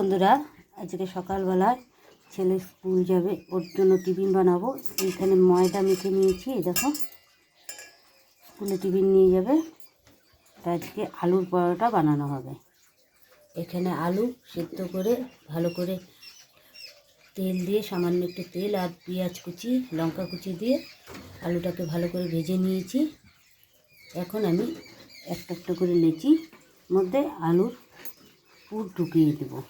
বন্ধুরা, আজকে সকালবেলায় ছেলে স্কুল যাবে, ওর জন্য টিফিন বানাবো। এইখানে ময়দা মেখে নিয়েছি দেখো। স্কুলে টিফিন নিয়ে যাবে। আজকে আলুর পরোটা বানানো হবে। এখানে আলু সেদ্ধ করে ভালো করে তেল দিয়ে সামান্য একটু তেল আর পেঁয়াজ কুচি, লঙ্কা কুচি দিয়ে আলুটাকে ভালো করে ভেজে নিয়েছি। এখন আমি একটা একটা করে লেচি মধ্যে আলুর পুর ঢুকিয়ে দেবো।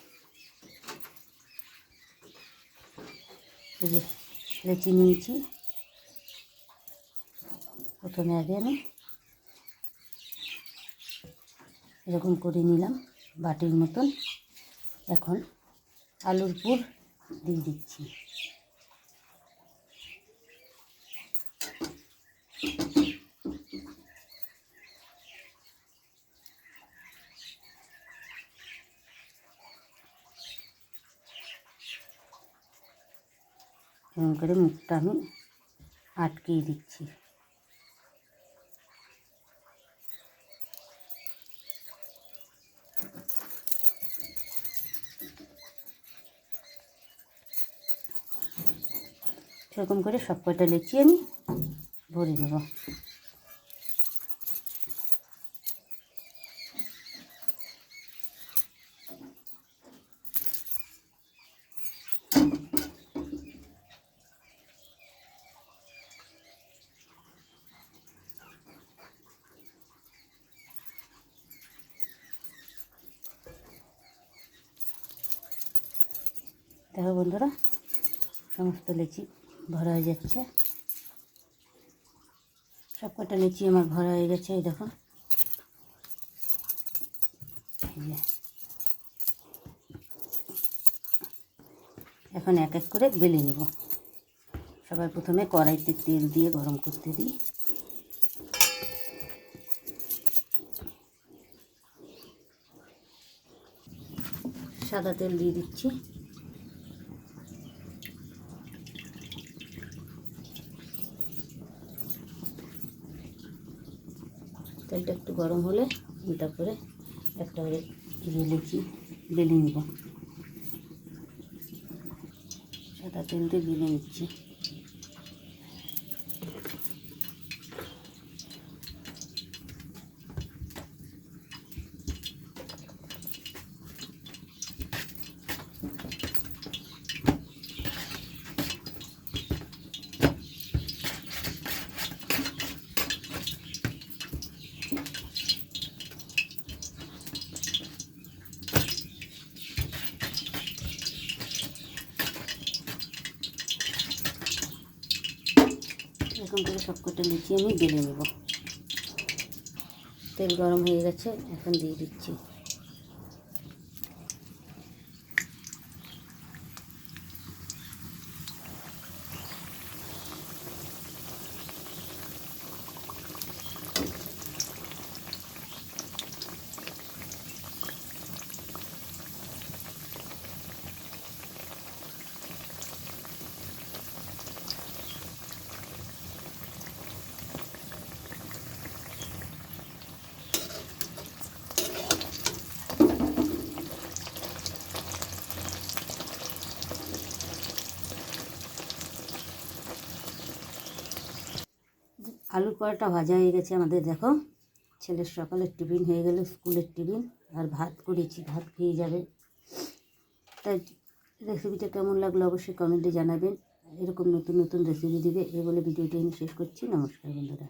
এই যে লেচি নিয়েছি। প্রথমে আগে আমি এরকম করে নিলাম বাটির মতন। এখন আলুর পুর দিয়ে দিচ্ছি। এরকম করে মুখটা আমি আটকিয়ে দিচ্ছি। সেরকম করে সব কটা লেচি আমি ভরে নেব। দেখো বন্ধুরা। সমস্ত লেচি ভরা হয়ে যাচ্ছে। সব কটা লেচি আমার ভরা হয়ে গেছে, এই দেখো। এখন এক এক করে বেলে নিব। সবার প্রথমে কড়াইতে তেল দিয়ে গরম করতে দিই। সাদা তেল দিয়ে দিচ্ছি। তেলটা একটু গরম হলে আমি তারপরে একটা করে লুচি বেলে নিব। সাদা তেল দিয়ে বেলে নিচ্ছি। এরকম করে সব কটা লুচি আমি বেলে নেব। তেল গরম হয়ে গেছে, এখন দিয়ে দিচ্ছি। আলুর পরোটা ভাজা হয়ে গেছে আমাদের, দেখো। ছেলের সকালের টিফিন হয়ে গেল, স্কুলের টিফিন। আর ভাত করেছি, ভাত খেয়ে যাবে। তাই রেসিপিটা কেমন লাগল অবশ্যই কমেন্টে জানাবেন। এরকম নতুন নতুন রেসিপি দিবে, এ বলে ভিডিওটি আমি শেষ করছি। নমস্কার বন্ধুরা।